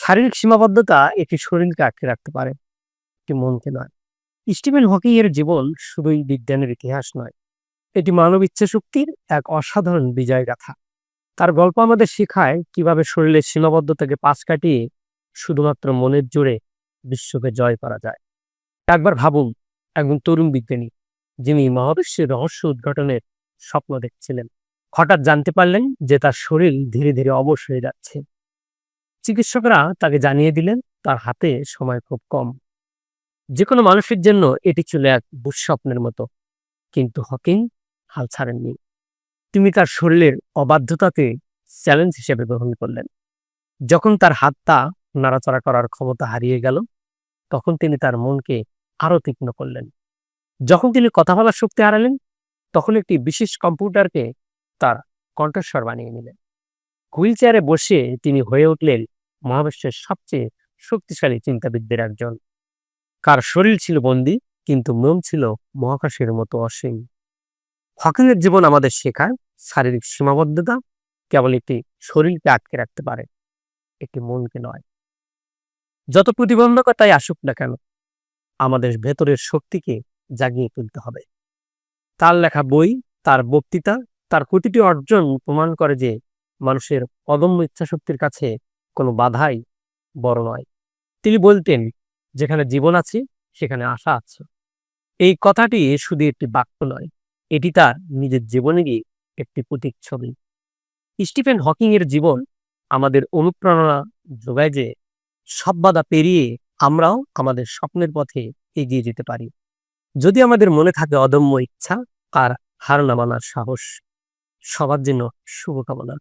শারীরিক সীমাবদ্ধতা একটি শরীরকে আটকে রাখতে পারে একটি মনকে নয়। স্টিভেন হকিং এর জীবন শুধুই বিজ্ঞানের ইতিহাস নয়, এটি মানব ইচ্ছা শক্তির এক অসাধারণ বিজয় গাথা। তার গল্প আমাদের শেখায় কীভাবে শরীরের সীমাবদ্ধতাকে পাশ কাটিয়ে শুধুমাত্র মনের জোরে বিশ্বকে জয় করা যায়। একবার ভাবুন, একজন তরুণ বিজ্ঞানী, যিনি মহাবিশ্বের রহস্য উদ্ঘাটনের স্বপ্ন দেখছিলেন। হঠাৎ জানতে পারলেন যে তার শরীর ধীরে ধীরে অবশ হয়ে যাচ্ছে। চিকিৎসকরা তাকে জানিয়ে দিলেন, তার হাতে সময় খুব কম। যে কোনো মানুষের জন্য এটি ছিল এক দুঃস্বপ্নের মতো। কিন্তু হকিং হাল ছাড়েননি। তিনি তার শরীরের অবাধ্যতাকে চ্যালেঞ্জ হিসেবে গ্রহণ করলেন। যখন তার হাতটা নাড়াচাড়া করার ক্ষমতা হারিয়ে গেল, তখন তিনি তার মনকে আরও তীক্ষ্ণ করলেন। যখন তিনি কথা বলার শক্তি হারালেন, তখন একটি বিশেষ কম্পিউটারকে তার কণ্ঠস্বর বানিয়ে নিলেন। হুইল চেয়ারে বসে তিনি হয়ে উঠলেন মহাবিশ্বের সবচেয়ে শক্তিশালী চিন্তাবিদদের একজন। কার শরীর ছিল বন্দী, কিন্তু মন ছিল মহাকাশের মতো অসীম। হকিংয়ের জীবন আমাদের শেখায় শারীরিক সীমাবদ্ধতা কেবল একটি শরীরকে আটকে রাখতে পারে, একটি মনকে নয়। যত প্রতিবন্ধকতাই আসুক না কেন, আমাদের ভেতরের শক্তিকে জাগিয়ে তুলতে হবে। তার লেখা বই, তার বক্তৃতা, তার প্রতিটি অর্জন প্রমাণ করে যে মানুষের অদম্য ইচ্ছাশক্তির কাছে কোনো বাধাই বড় নয়। তিনি বলতেন, যেখানে জীবন আছে, সেখানে আশা আছে। এই কথাটি শুধু একটি বাক্য নয়, এটি তার নিজের জীবনেরই একটি প্রতীকছবি স্টিফেন হকিং এর জীবন আমাদের অনুপ্রেরণা যোগায় যে, সব বাধা পেরিয়ে আমরাও আমাদের স্বপ্নের পথে এগিয়ে যেতে পারি। যদি আমাদের মনে থাকে অদম্য ইচ্ছা, আর হার না মানার সাহস, সবার জন্য শুভকামনা।